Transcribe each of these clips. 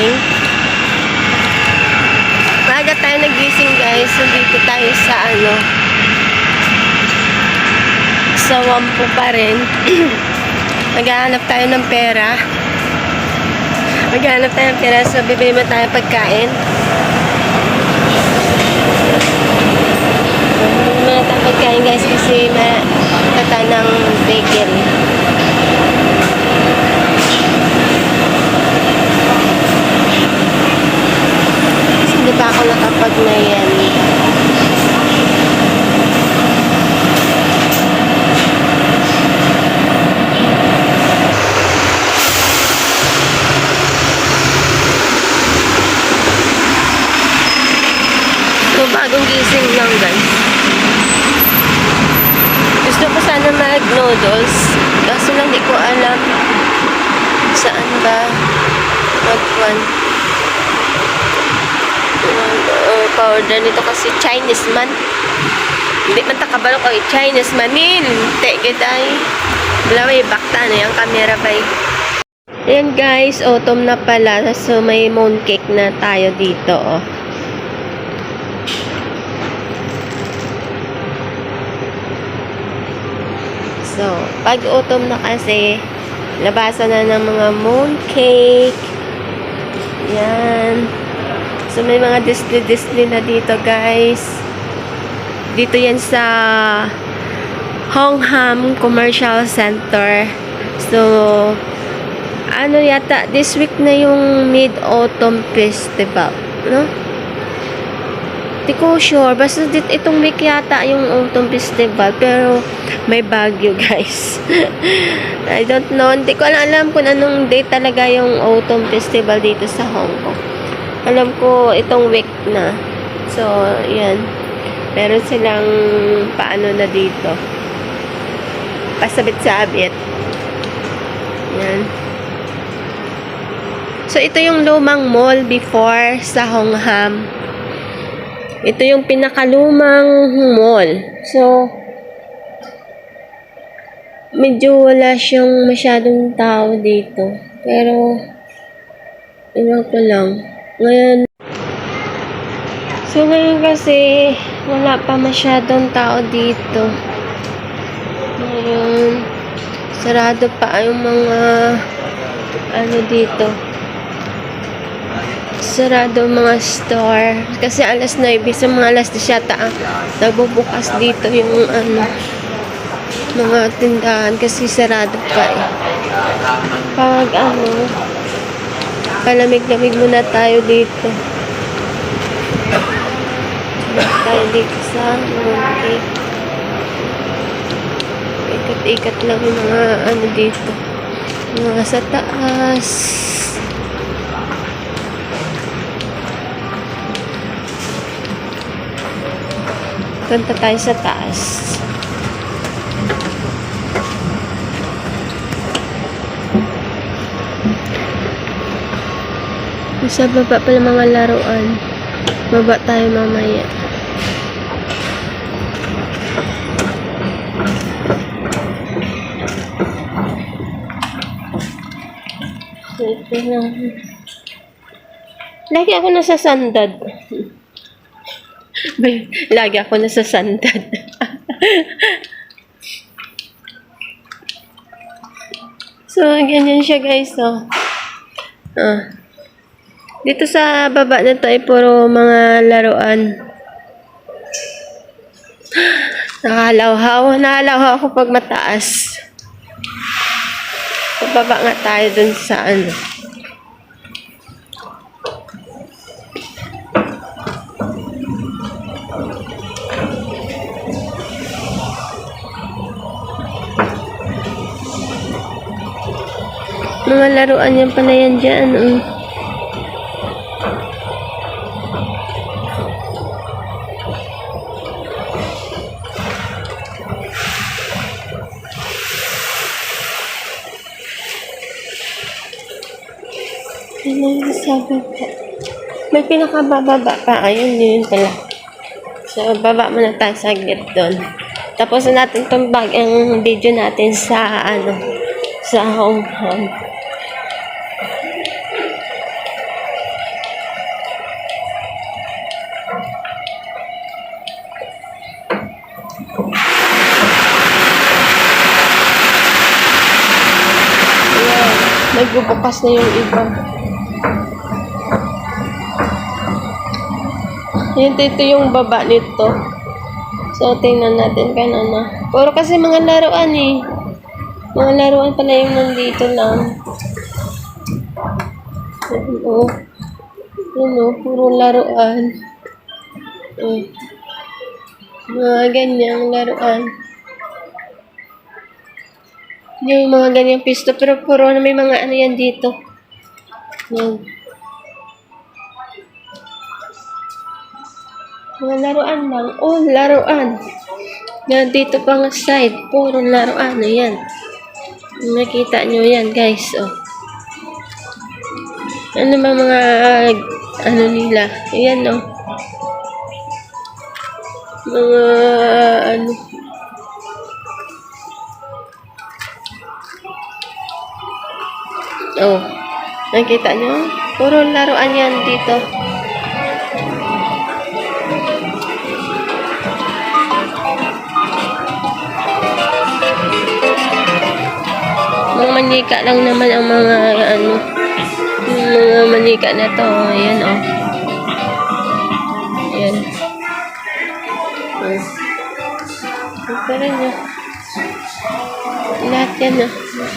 nagising. Maaga tayo nagising guys. So, dito tayo sa ano, sa Wampo pa rin. Maghahanap tayo ng pera. Maghahanap tayo ng pera. So, bibili mo tayo pagkain. Tayo pagkain guys kasi matata ng bakery. Hindi pa ako nakapag na yan. So, bagong gising lang guys. Gusto ko sana mag-noodles. Kaso lang di ko alam saan ba mag-one. Powder nito kasi Chinese man. Hindi man takabalo ko Chinese manin. Te, giday. Wala may bakta na yung camera ba Ayan guys, autumn na pala. So may mooncake na tayo dito. Oh. So, pag autumn na kasi, labasan na ng mga mooncake. Yan. So, may mga display-display na dito, guys. Dito yan sa Hongham Commercial Center. So, ano yata, this week na yung Mid-Autumn Festival, no? Di ko sure. Basta dit, itong week yata yung Autumn Festival. Pero may bagyo, guys. I don't know. Hindi ko alam, alam kung anong date talaga yung Autumn Festival dito sa Hong Kong. Alam ko itong week na. So, yan. Meron silang paano na dito. Pasabit-sabit. Yan. So, ito yung lumang mall before sa Hongham. Ito yung pinakalumang mall. So, medyo wala siyang masyadong tao dito. Pero, iwan ko lang. Ngayon, so ngayon kasi, wala pa masyadong tao dito. Ngayon, sarado pa yung mga, ano dito, sarado mga store. Kasi alas 9, sa mga alas 10 yata, ah, nagbubukas dito yung ano, mga tindahan kasi sarado pa eh. Pag ano, palamig-lamig muna tayo dito. Tayo dito sa mooncake. Ikat-ikat lang yung mga ano dito. Mga sa taas. Punta tayo sa taas. Sa baba pala mga laruan. Baba tayo mamaya. So, ito lang. Lagi ako nasa sandad. Lagi ako nasa sandad. so, ganyan siya guys, oh. Ah. Dito sa baba na to ay puro mga laruan. Nakalawhaw. Nakalawhaw ako pag mataas. Pababa nga tayo dun sa ano. Mga laruan yan pala yan dyan. Oh. Yun ang sabi ko. May pinakabababa pa. Ayun, yun pala. So, baba muna tayo saglit doon. Tapos na natin itong bag, ang video natin sa, ano, sa home home. Nagbubukas na yung iba. Yan dito yung baba nito. So, tingnan natin na. Puro kasi mga laruan eh. Mga laruan pala yung nandito lang. Oo. Yun o, puro laruan. Oh. Mga ganyang laruan. Yung mga ganyang pisto, pero puro na may mga ano yan dito. Yan. Mga laruan lang. Oh, laruan. Yan, dito pang side. Puro laruan. Ayan. Nakita nyo yan, guys. Oh. Ano ba mga ano nila? Ayan, oh. Mga ano. Oh. Nakita nyo? Puro laruan yan dito. Manika lang naman ang mga ano, mga manika na to. Ayan, oh. Ayan. Ito rin, oh. Lahat yan, oh.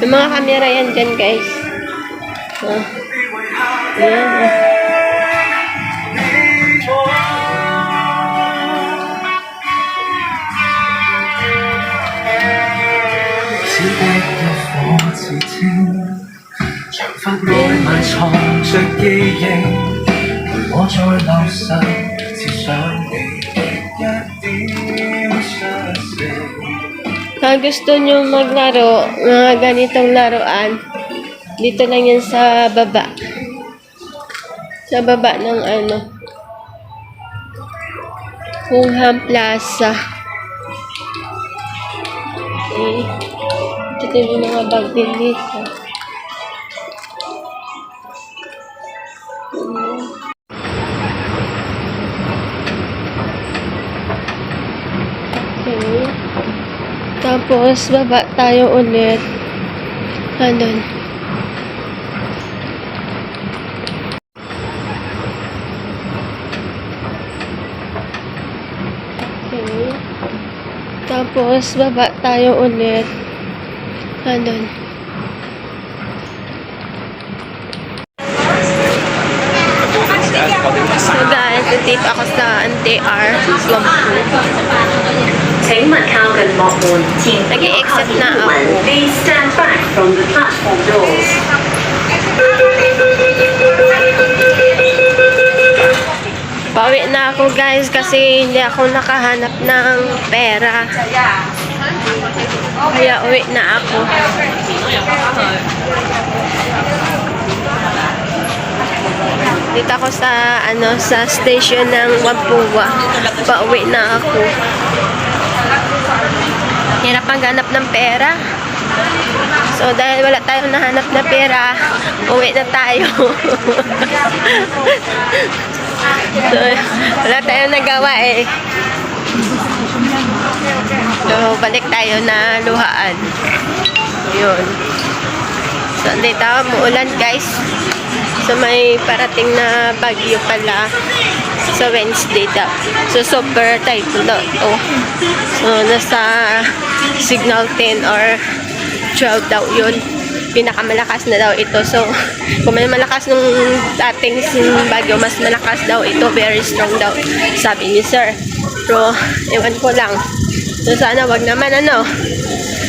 May mga camera yan dyan, guys. Oh. Ayan, oh. 只的一颗刺青，长发内埋藏着记忆，陪我在流逝，只想你一点相识。 Kung gusto nyo maglaro, mga ganitong laruan, dito lang yan sa baba. Sa baba ng ano, Kungham Plaza. Okay. Ito yung mga bag din dito. Okay. Tapos, baba tayo ulit. Andun. Okay. Tapos, baba tayo ulit. Ganun. So guys, tip ako sa NTR Slum Food. Nag-exit na ako. Please stand back from the platform doors. Pauwi na ako guys kasi hindi ako nakahanap ng pera. Kaya uwi na ako. Dito ako sa ano sa station ng Wampuwa. Pauwi na ako. Hirap ang ganap ng pera. So dahil wala tayong nahanap na pera, uwi na tayo. So, wala tayong nagawa eh. So, balik tayo na luhaan. Yun. So, dito, muulan guys. So, may parating na bagyo pala sa Wednesday daw. So, super typhoon daw ito. So, nasa signal 10 or 12 daw yun pinakamalakas na daw ito. So, kung may malakas nung dating bagyo, mas malakas daw ito. Very strong daw, sabi ni sir. Pero, ewan ko lang. So, sana wag naman ano.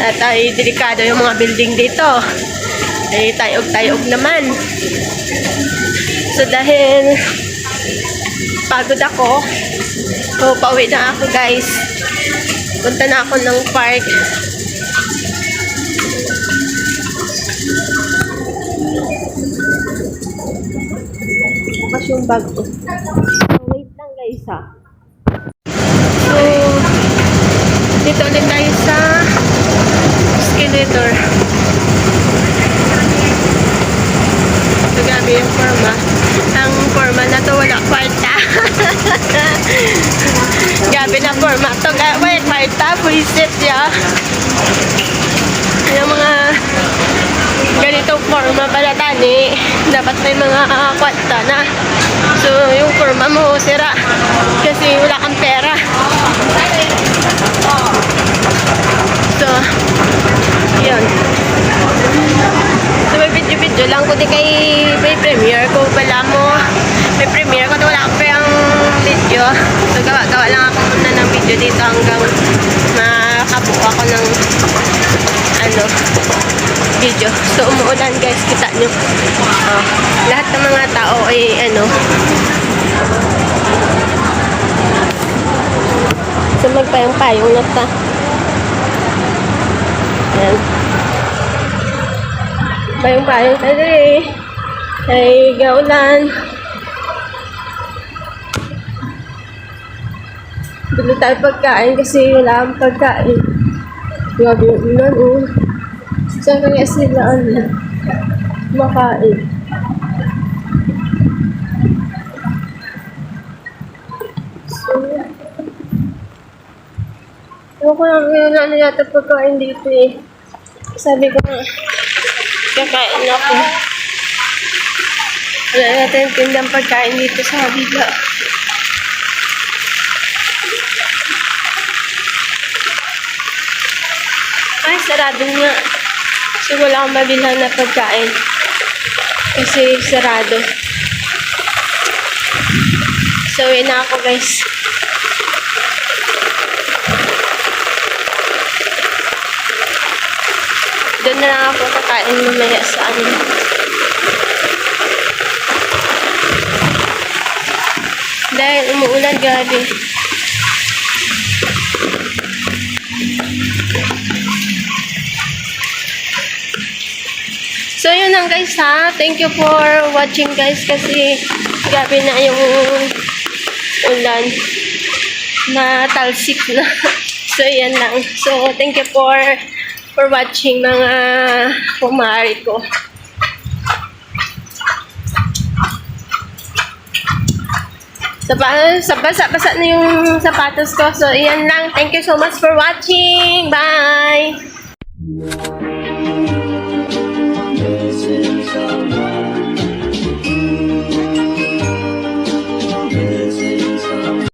At ay delikado yung mga building dito. Ay tayog-tayog naman. So, dahil pagod ako, so, pauwi na ako guys. Punta na ako ng park. Yung bag ko. So, wait lang guys ha. So, dito ulit tayo sa escalator. So, grabe yung forma. Ang forma na to wala kwarta. grabe na forma to. Wait, kwarta. Puisit ya. Yung mga ganitong forma pala tani, dapat may mga kwanta na. So, yung forma mo sira kasi wala kang pera. So, yun. So, may video-video lang ko di kay may premiere ko pala mo. May premiere ko, wala akong perang video. So, gawa-gawa lang ako muna ng video dito hanggang makabuo ako ng ano, video. So, umuulan guys, kita nyo. Oh, lahat ng mga tao ay ano, so magpayong-payong na ta. Ayan. Payong-payong tayo eh. Ay, gaulan. Bili tayo pagkain kasi wala akong pagkain. Grabe yung ulan, oh. Saan kaya sila, ano, makain? So, Ewan ko lang yun, ano yata pagkain dito eh. Sabi ko nga, kakain ako. Wala natin tindang pagkain dito sa kabila. Ay, sarado nga. So, wala akong mabilhan na pagkain. Kasi sarado. So, yun na ako guys. Doon na lang ako kakain mamaya sa ano. Dahil umuulan gabi. Lang guys ha. Thank you for watching guys kasi gabi na yung ulan na talsik na. so yan lang. So thank you for for watching mga kumari ko. Sa, pa- sa basa-basa na yung sapatos ko. So, yan lang. Thank you so much for watching. Bye! Thank you.